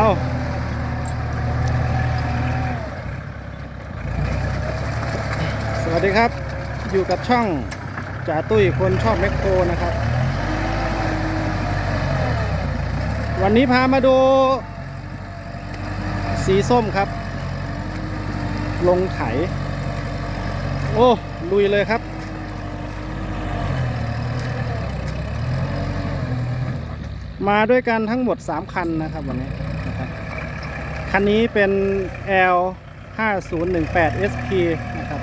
เอาสวัสดีครับ อยู่กับช่องจ่าตุ้ยคนชอบแมคโครนะครับ วันนี้พามาดู สีส้มครับ ลงไถ โอ้ ลุยเลยครับมาด้วยกันทั้งหมด 3 คันนะครับวันนี้ คันนี้เป็น L 5018 SP นะครับ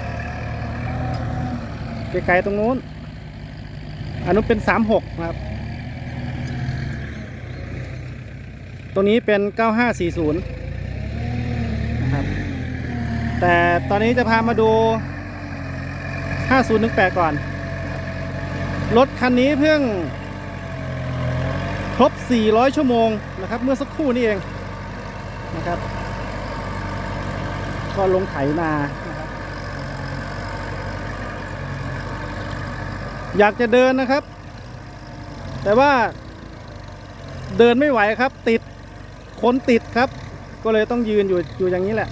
ไกลๆตรงนู้น อันนู้นเป็น 36 นะครับตัวนี้เป็น 9540 นะครับ แต่ตอนนี้จะพามาดู 5018 ก่อน รถคันนี้เพิ่งครบ 400 ชั่วโมงนะครับ เมื่อสักครู่นี้เอง นะครับ ก็ลงไถนาอยากจะเดินนะครับ แต่ว่าเดินไม่ไหวครับ ติดคนติดครับ ก็เลยต้องยืนอยู่อยู่อย่างนี้แหละ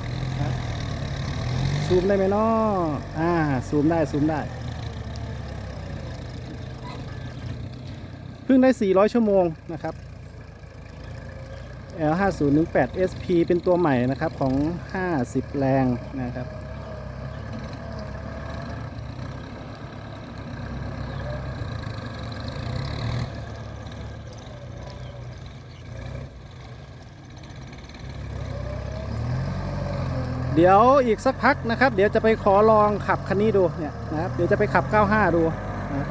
ซูมได้ไหมเนาะอ่า ซูมได้ ซูมได้ เพิ่งได้ 400 ชั่วโมงนะครับ L5018 SP เป็นตัวใหม่นะครับของ 50 แรงนะครับเดี๋ยวอีกสักพักนะครับ เดี๋ยวจะไปขอลองขับคันนี้ดูเนี่ยนะครับ เดี๋ยวจะไปขับ 95 ดูนะ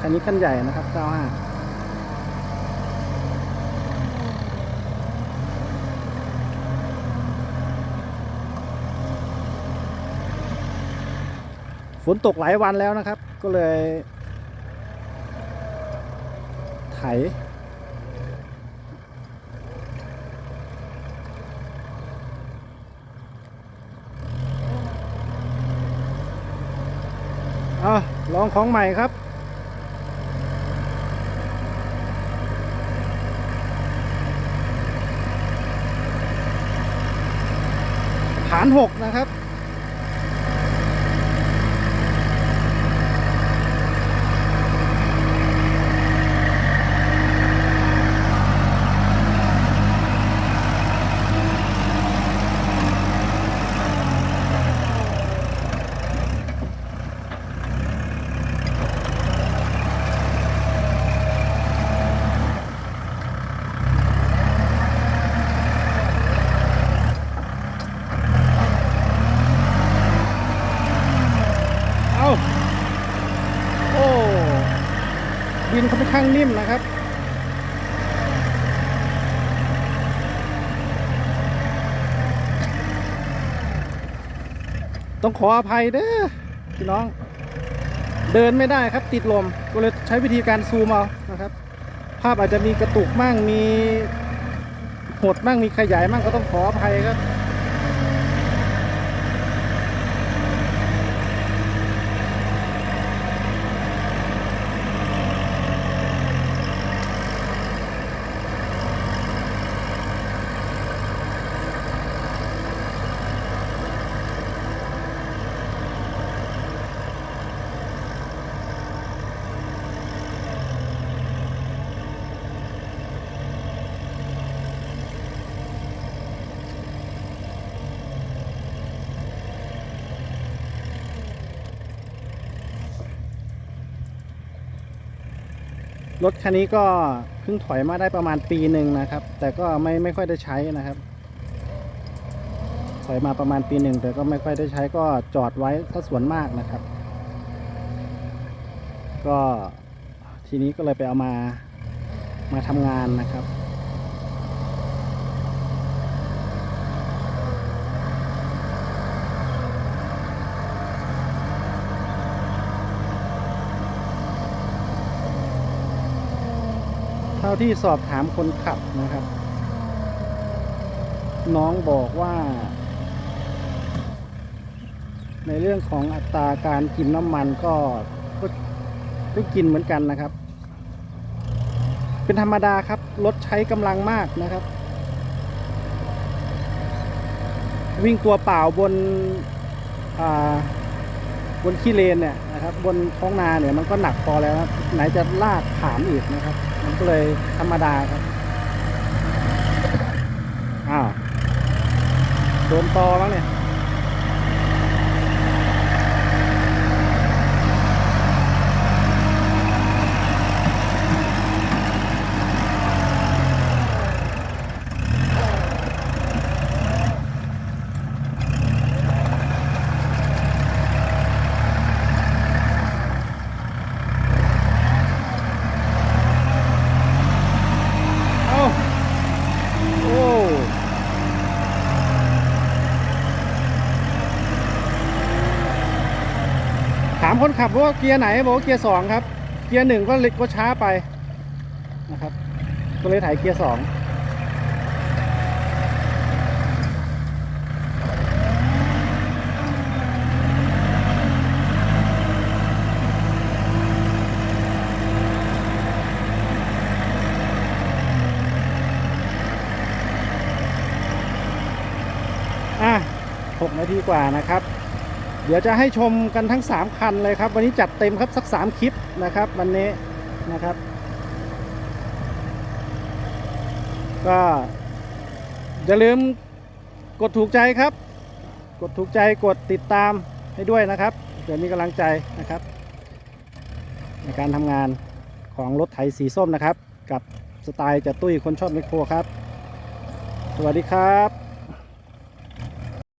คันนี้คันใหญ่นะครับ 95 ฝนตกหลายวันแล้วนะครับ ก็เลย ไถ อะลองของใหม่ครับฐานหกนะครับ เอาโอ้ ดินค่อนข้างนิ่มนะครับต้องขออภัยเด้อพี่น้อง เดินไม่ได้ครับติดลมก็เลยใช้วิธีการซูมเอานะครับ ภาพอาจจะมีกระตุกมั่งมีหดมั่งมีขยายมั่งก็ต้องขออภัยครับ รถคันนี้ก็เพิ่งถอยมาได้ประมาณปีหนึ่งนะครับ แต่ก็ไม่ไม่ค่อยได้ใช้นะครับ ถอยมาประมาณปีหนึ่งแต่ก็ไม่ค่อยได้ใช้ก็จอดไว้ซะส่วนมากนะครับ ก็ทีนี้ก็เลยไปเอามามาทำงานนะครับ ท่าที่สอบถามคนขับนะครับ น้องบอกว่า ในเรื่องของอัตราการกินน้ำมันก็ก็ก,กินเหมือนกันนะครับ เป็นธรรมดาครับรถใช้กำลังมากนะครับ วิ่งตัวเปล่าบนบนขี้เลนเนี่ย นะครับ บนท้องนาเนี่ยมันก็หนักพอแล้วครับไหนจะลากขามอีกนะครับ มันก็เลยธรรมดาครับอ้าวโดนตอแล้วเนี่ย เอ้าโอ้ถาม คนขับว่าเกียร์ไหนบอกว่าเกียร์สองครับ เกียร์หนึ่งก็เล็กก็ช้าไปนะครับ ก็เลยถ่ายเกียร์สองอะหกนาทีกว่านะครับ เดี๋ยวจะให้ชมกันทั้ง 3 คันเลยครับ วันนี้จัดเต็มครับสัก 3 คลิปนะครับวันนี้นะครับ ก็อย่าลืมกดถูกใจครับ กดถูกใจกดติดตามให้ด้วยนะครับเดี๋ยวมีกำลังใจนะครับ ในการทำงานของรถไถสีส้มนะครับ กับสไตล์จะตุ้ยคนชอบไมโครครับ สวัสดีครับ